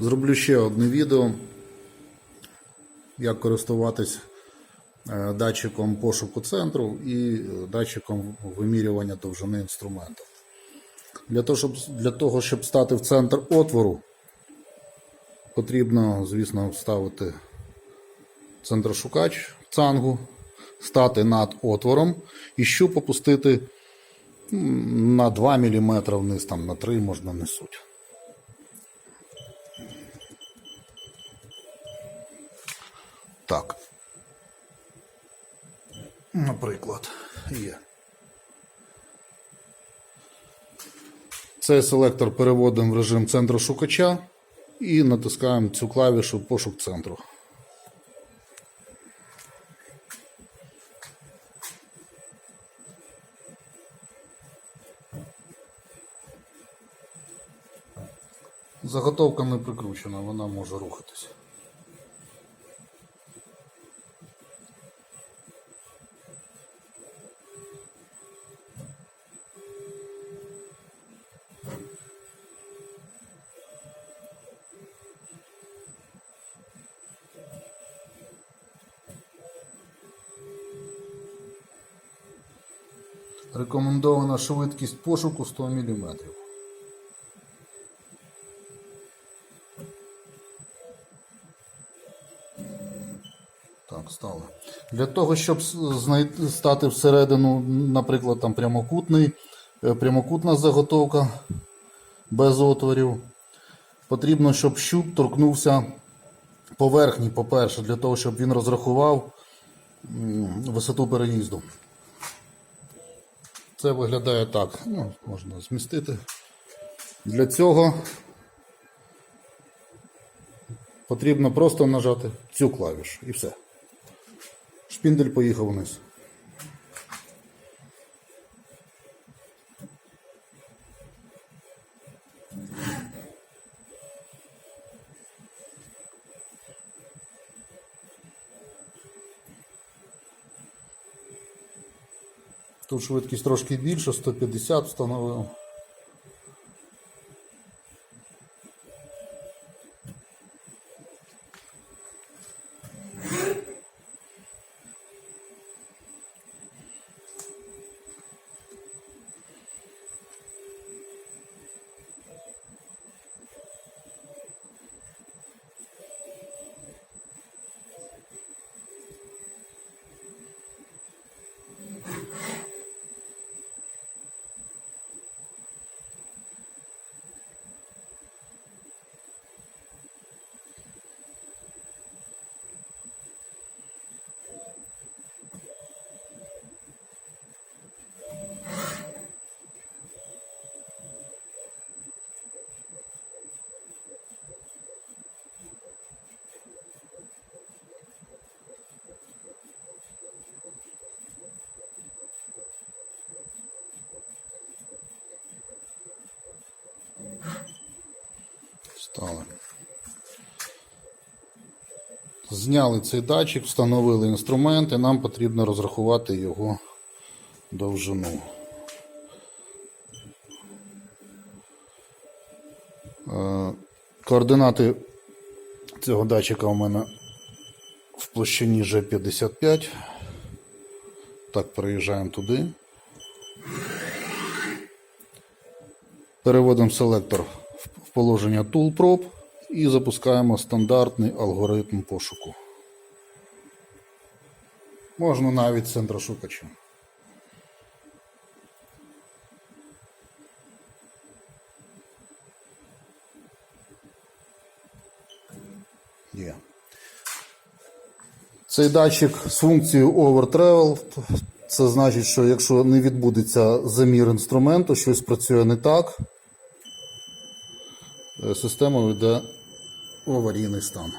Зроблю ще одне відео, як користуватись е, датчиком пошуку центру і е, датчиком вимірювання довжини інструменту. Для того, щоб, для того, щоб стати в центр отвору, потрібно, звісно, вставити центрошукач цангу, стати над отвором і щуп опустити на 2 мм вниз, там, на 3 можна не Так. Наприклад, є. Цей селектор переводимо в режим центру шукача і натискаємо цю клавішу пошук центру. Заготовка не прикручена, вона може рухатись. Рекомендована швидкість пошуку 100 мм. Так, стало. Для того, щоб знайти, стати всередину, наприклад, там прямокутний, е, прямокутна заготовка без отворів, потрібно, щоб щуп торкнувся поверхні, по-перше, для того, щоб він розрахував висоту переїзду. Це виглядає так. Ну, можна змістити. Для цього потрібно просто нажати цю клавішу і все. Шпіндель поїхав вниз. Тут швидкість трошки більше, 150 встановив. Стали. Зняли цей датчик, встановили інструмент, і нам потрібно розрахувати його довжину. Е, Координати цього датчика у мене в площині G55. Так, переїжджаємо туди. Переводимо селектор в положення Tool Prop і запускаємо стандартний алгоритм пошуку. Можна навіть центрошукачем. Є. Цей датчик з функцією Over Travel. Це значить, що якщо не відбудеться замір інструменту, щось працює не так, е, система йде в аварійний стан.